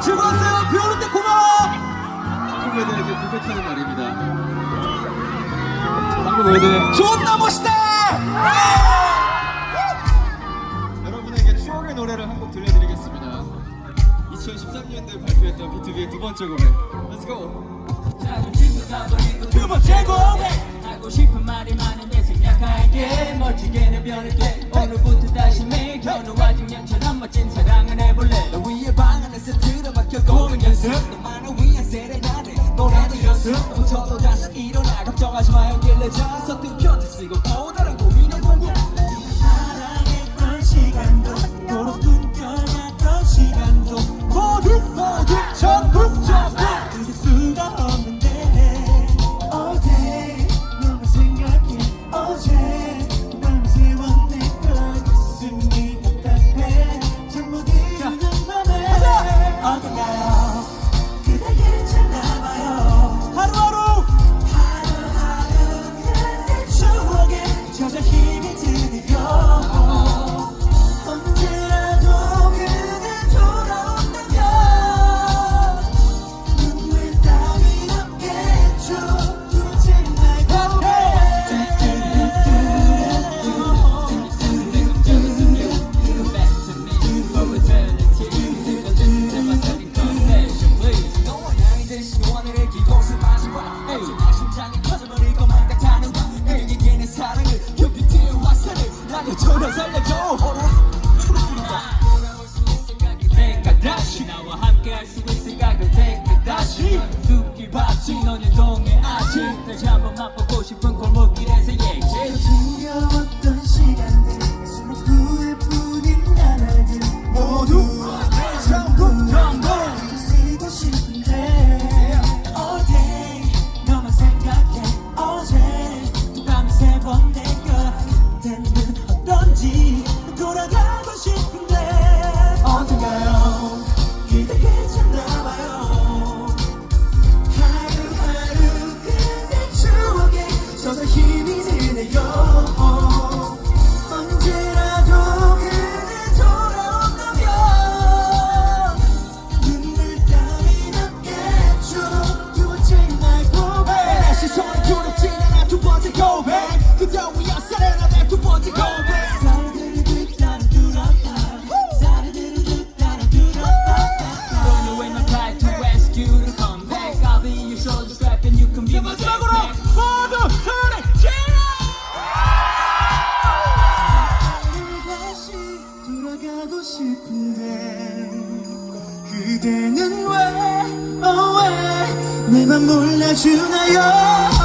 너무 즐거웠어요. 비 오는데 고마워. 후배들에게 부탁하는 말입니다. 한국 월드 존나 멋있다. 여러분에게 추억의 노래를 한 곡 들려드리겠습니다. 2013년도에 발표했던 B2B의 두 번째 곡. Let's go. 두 번째 곡. 하고 싶은 말이 많은데 생략할게 멋지게는 변했대 오늘부터 다시 매일 겨누와 중년처럼 멋진 사랑을 해볼래 노래도 연습 저도 다시 일어나 걱정하지 마 연길래 서툰 편지 쓰고 또 다른 고민 跳三个 그대는 왜, oh 왜, 내맘 몰라주나요